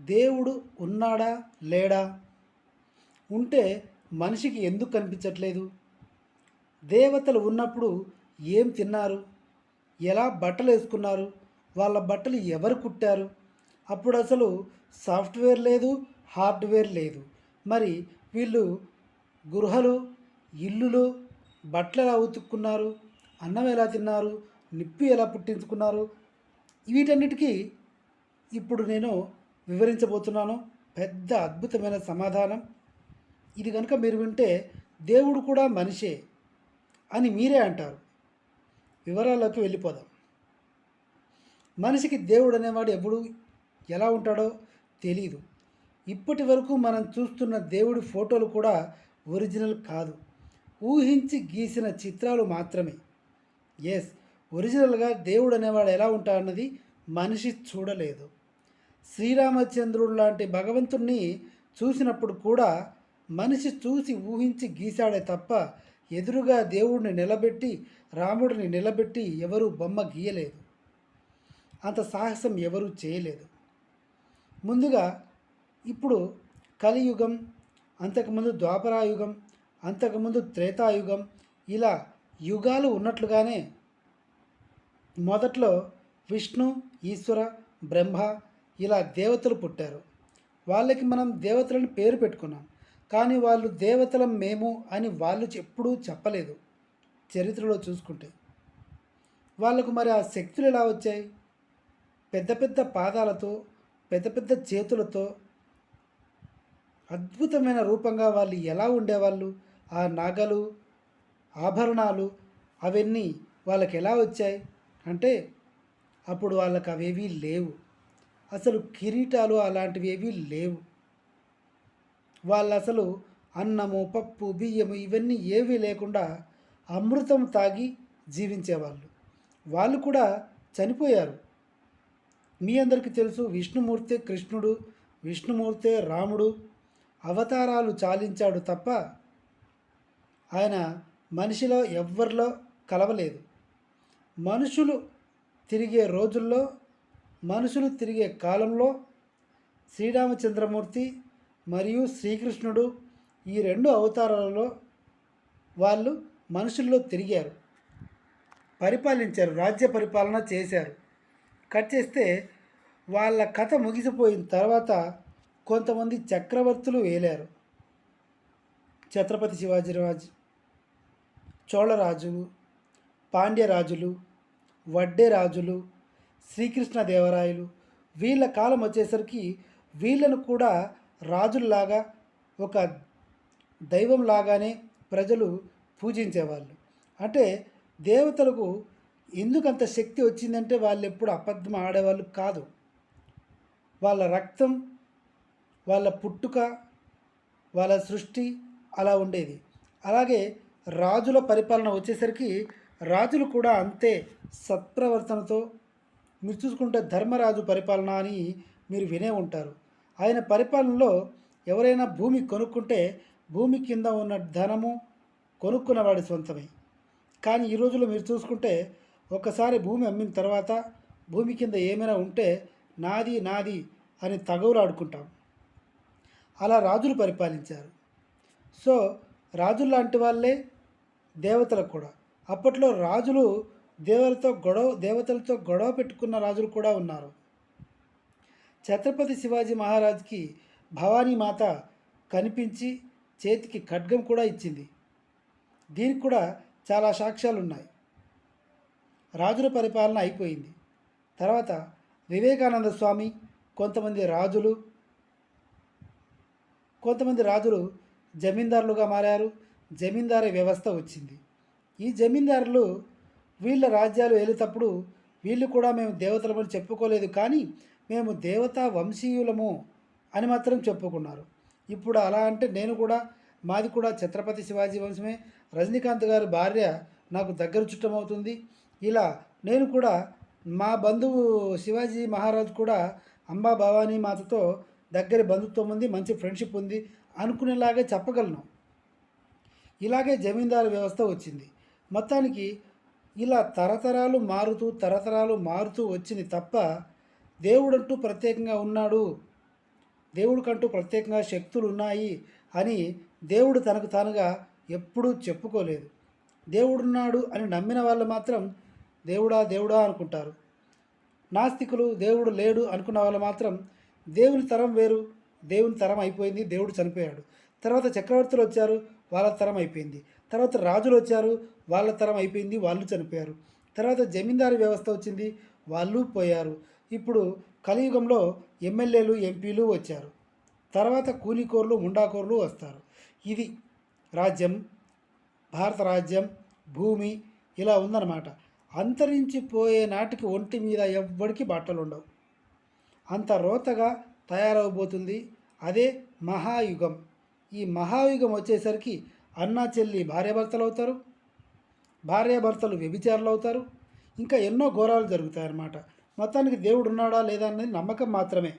దేవుడు ఉన్నాడా? లేడా? ఉంటే మనిషికి ఎందుకు కనిపించట్లేదు? దేవతలు ఉన్నప్పుడు ఏం తిన్నారు? ఎలా బట్టలు వేసుకున్నారు? వాళ్ళ బట్టలు ఎవరు కుట్టారు? అప్పుడు అసలు సాఫ్ట్వేర్ లేదు హార్డ్వేర్ లేదు. మరి వీళ్ళు గృహలు ఇల్లులు బట్టలు ఎలా ఉతుక్కున్నారు? అన్నం ఎలా తిన్నారు? నిప్పు ఎలా పుట్టించుకున్నారు? వీటన్నిటికీ ఇప్పుడు నేను వివరించబోతున్నాను. పెద్ద అద్భుతమైన సమాధానం. ఇది కనుక మీరు వింటే దేవుడు కూడా మనిషే అని మీరే అంటారు. వివరాల్లోకి వెళ్ళిపోదాం. మనిషికి దేవుడు అనేవాడు ఎప్పుడు ఎలా ఉంటాడో తెలియదు ఇప్పటి వరకు మనం చూస్తున్న దేవుడి ఫోటోలు కూడా ఒరిజినల్ కాదు. ఊహించి గీసిన చిత్రాలు మాత్రమే. ఎస్ ఒరిజినల్గా దేవుడు అనేవాడు ఎలా ఉంటాడన్నది మనిషి చూడలేదు. శ్రీరామచంద్రుడు లాంటి భగవంతుణ్ణి చూసినప్పుడు కూడా మనిషి చూసి ఊహించి గీశాడే తప్ప ఎదురుగా దేవుడిని నిలబెట్టి రాముడిని నిలబెట్టి ఎవరు బొమ్మ గీయలేదు. అంత సాహసం ఎవరూ చేయలేదు. ముందుగా ఇప్పుడు కలియుగం అంతకుముందు ద్వాపరాయుగం అంతకుముందు త్రేతాయుగం ఇలా యుగాలు ఉన్నట్లుగానే మొదట్లో విష్ణు ఈశ్వర బ్రహ్మ ఇలా దేవతలు పుట్టారు. వాళ్ళకి మనం దేవతలను పేరు పెట్టుకున్నాం. కానీ వాళ్ళు దేవతలం మేము అని వాళ్ళు ఎప్పుడూ చెప్పలేదు. చరిత్రలో చూసుకుంటే. వాళ్ళకు మరి ఆ శక్తులు ఎలా వచ్చాయి? పెద్ద పెద్ద పాదాలతో పెద్ద పెద్ద చేతులతో అద్భుతమైన రూపంగా వాళ్ళు ఎలా ఉండేవాళ్ళు? ఆ నగలు ఆభరణాలు అవన్నీ వాళ్ళకి ఎలా వచ్చాయి? అంటే అప్పుడు వాళ్ళకి అవేవీ లేవు. అసలు కిరీటాలు అలాంటివి ఏవి లేవు. వాళ్ళు అసలు అన్నము పప్పు బియ్యము ఇవన్నీ ఏవీ లేకుండా అమృతం తాగి జీవించేవాళ్ళు. వాళ్ళు కూడా చనిపోయారు. మీ అందరికీ తెలుసు విష్ణుమూర్తే కృష్ణుడు విష్ణుమూర్తే రాముడు అవతారాలు చాలించాడు తప్ప ఆయన మనిషిలో ఎవ్వరిలో కలవలేదు. మనుషులు తిరిగే రోజుల్లో మనుషులు తిరిగే కాలంలో శ్రీరామచంద్రమూర్తి మరియు శ్రీకృష్ణుడు ఈ రెండు అవతారాలలో వాళ్ళు మనుషుల్లో తిరిగారు. పరిపాలించారు రాజ్య పరిపాలన చేశారు. కట్ చేస్తే వాళ్ళ కథ ముగిసిపోయిన తర్వాత కొంతమంది చక్రవర్తులు వేలారు ఛత్రపతి శివాజీరాజు చోళరాజులు పాండ్యరాజులు వడ్డే రాజులు శ్రీకృష్ణదేవరాయలు వీళ్ళ కాలం వచ్చేసరికి వీళ్ళను కూడా రాజుల్లాగా ఒక దైవంలాగానే ప్రజలు పూజించేవాళ్ళు. అంటే దేవతలకు ఎందుకంత శక్తి వచ్చిందంటే వాళ్ళు ఎప్పుడు అబద్ధం ఆడేవాళ్ళు కాదు. వాళ్ళ రక్తం వాళ్ళ పుట్టుక వాళ్ళ సృష్టి అలా ఉండేది. అలాగే రాజుల పరిపాలన వచ్చేసరికి రాజులు కూడా అంతే సత్ప్రవర్తనతో మీరు చూసుకుంటే ధర్మరాజు పరిపాలన అని మీరు వినే ఉంటారు. ఆయన పరిపాలనలో ఎవరైనా భూమి కొనుక్కుంటే భూమి కింద ఉన్న ధనము కొనుక్కున్నవాడి సొంతమే. కానీ ఈ రోజుల్లో మీరు చూసుకుంటే ఒకసారి భూమి అమ్మిన తర్వాత భూమి కింద ఏమైనా ఉంటే నాది నాది అని తగవులాడుకుంటాం అలా రాజులు పరిపాలించారు. సో రాజులు లాంటి వాళ్ళే దేవతలకు కూడా. అప్పట్లో రాజులు దేవులతో గొడవ దేవతలతో గొడవ పెట్టుకున్న రాజులు కూడా ఉన్నారు. ఛత్రపతి శివాజీ మహారాజ్కి భవానీ మాత కనిపించి చేతికి ఖడ్గం కూడా ఇచ్చింది. దీనికి కూడా చాలా సాక్ష్యాలు ఉన్నాయి రాజుల పరిపాలన అయిపోయింది. తర్వాత వివేకానంద స్వామి కొంతమంది రాజులు కొంతమంది రాజులు జమీందారులుగా మారారు. జమీందారీ వ్యవస్థ వచ్చింది. ఈ జమీందారులు వీళ్ళ రాజ్యాలు వెళ్ళేటప్పుడు వీళ్ళు కూడా మేము దేవతలమని చెప్పుకోలేదు కానీ మేము దేవతా వంశీయులము అని మాత్రం చెప్పుకున్నారు. ఇప్పుడు అలా అంటే నేను కూడా మాది కూడా ఛత్రపతి శివాజీ వంశమే. రజనీకాంత్ గారి భార్య నాకు దగ్గర చుట్టమవుతుంది ఇలా నేను కూడా మా బంధువు శివాజీ మహారాజ్ కూడా అంబా భవానీ మాతతో దగ్గర బంధుత్వం ఉంది మంచి ఫ్రెండ్షిప్ ఉంది అనుకునేలాగే చెప్పగలను. ఇలాగే జమీందారు వ్యవస్థ వచ్చింది. మొత్తానికి ఇలా తరతరాలు మారుతూ తరతరాలు మారుతూ వచ్చింది తప్ప దేవుడంటూ ప్రత్యేకంగా ఉన్నాడు. దేవుడికంటూ ప్రత్యేకంగా శక్తులు ఉన్నాయి అని దేవుడు తనకు తానుగా ఎప్పుడూ చెప్పుకోలేదు. దేవుడున్నాడు అని నమ్మిన వాళ్ళు మాత్రం దేవుడా దేవుడా అనుకుంటారు. నాస్తికులు దేవుడు లేడు అనుకున్న వాళ్ళు మాత్రం దేవుని తరం వేరు దేవుని తరం అయిపోయింది దేవుడు చనిపోయాడు. తర్వాత చక్రవర్తులు వచ్చారు వాళ్ళ తరం అయిపోయింది. తర్వాత రాజులు వచ్చారు వాళ్ళ తరం అయిపోయింది వాళ్ళు చనిపోయారు. తర్వాత జమీందారీ వ్యవస్థ వచ్చింది వాళ్ళు పోయారు. ఇప్పుడు కలియుగంలో ఎమ్మెల్యేలు ఎంపీలు వచ్చారు. తర్వాత కూలికోర్లు ముండాకోర్లు వస్తారు. ఇది రాజ్యం భారత రాజ్యం భూమి ఇలా ఉందన్నమాట. అంతరించిపోయే నాటికి ఒంటి మీద ఎవ్వడికి బట్టలు ఉండవు. అంత రోతగా తయారవబోతుంది అదే మహాయుగం. ఈ మహాయుగం వచ్చేసరికి అన్నా చెల్లి భార్యాభర్తలు అవుతారు భార్యాభర్తలు వ్యభిచారులు అవుతారు ఇంకా ఎన్నో ఘోరాలు జరుగుతాయన్నమాట. మొత్తానికి దేవుడు ఉన్నాడా లేదా అనేది నమ్మకం మాత్రమే.